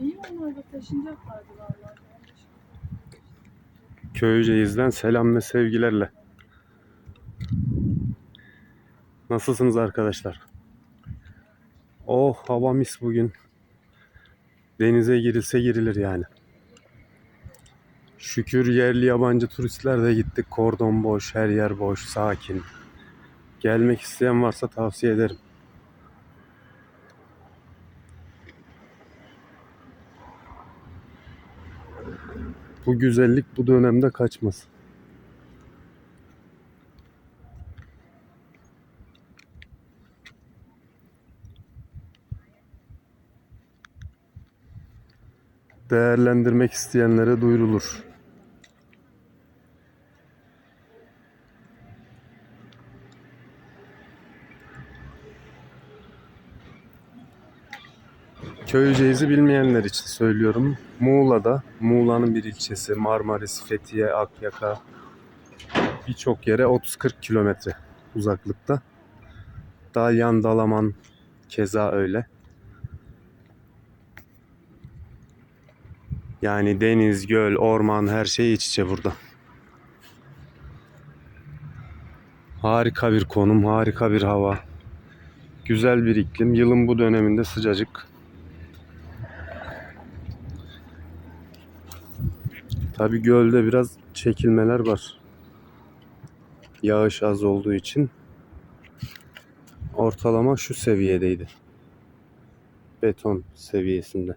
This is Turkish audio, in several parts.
İyi onlar. Köyceğiz'den selam ve sevgilerle. Nasılsınız arkadaşlar? Oh hava mis bugün. Denize girilse girilir yani. Şükür yerli yabancı turistler de gittik. Kordon boş, her yer boş, sakin. Gelmek isteyen varsa tavsiye ederim. Bu güzellik bu dönemde kaçmaz. Değerlendirmek isteyenlere duyurulur. Köyceğiz'i bilmeyenler için söylüyorum. Muğla'da, Muğla'nın bir ilçesi Marmaris, Fethiye, Akyaka birçok yere 30-40 kilometre uzaklıkta. Dalyan, Dalaman keza öyle. Yani deniz, göl, orman her şey iç içe burada. Harika bir konum, harika bir hava. Güzel bir iklim. Yılın bu döneminde sıcacık. Tabi gölde biraz çekilmeler var. Yağış az olduğu için ortalama şu seviyedeydi. Beton seviyesinde.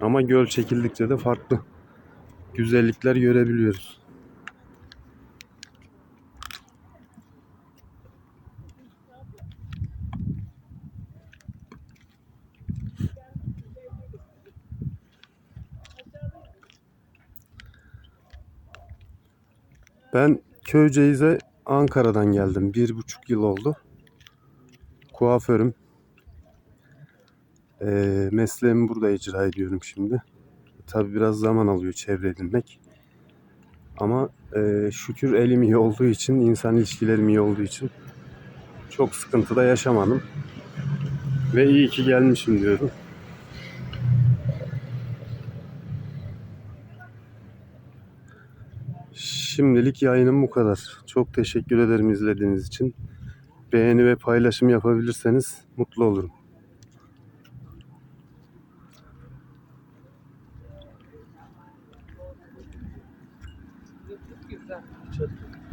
Ama göl çekildikçe de farklı güzellikler görebiliyoruz. Ben Köyceğiz'e Ankara'dan geldim. Bir buçuk yıl oldu. Kuaförüm. Ee, mesleğimi burada icra ediyorum şimdi. Tabi biraz zaman alıyor çevre edinmek. Ama e, şükür elim iyi olduğu için, insan ilişkilerim iyi olduğu için çok sıkıntı da yaşamadım. Ve iyi ki gelmişim diyorum. Şimdilik yayınım bu kadar. Çok teşekkür ederim izlediğiniz için. Beğeni ve paylaşım yapabilirseniz mutlu olurum. Çok güzel. Çok güzel.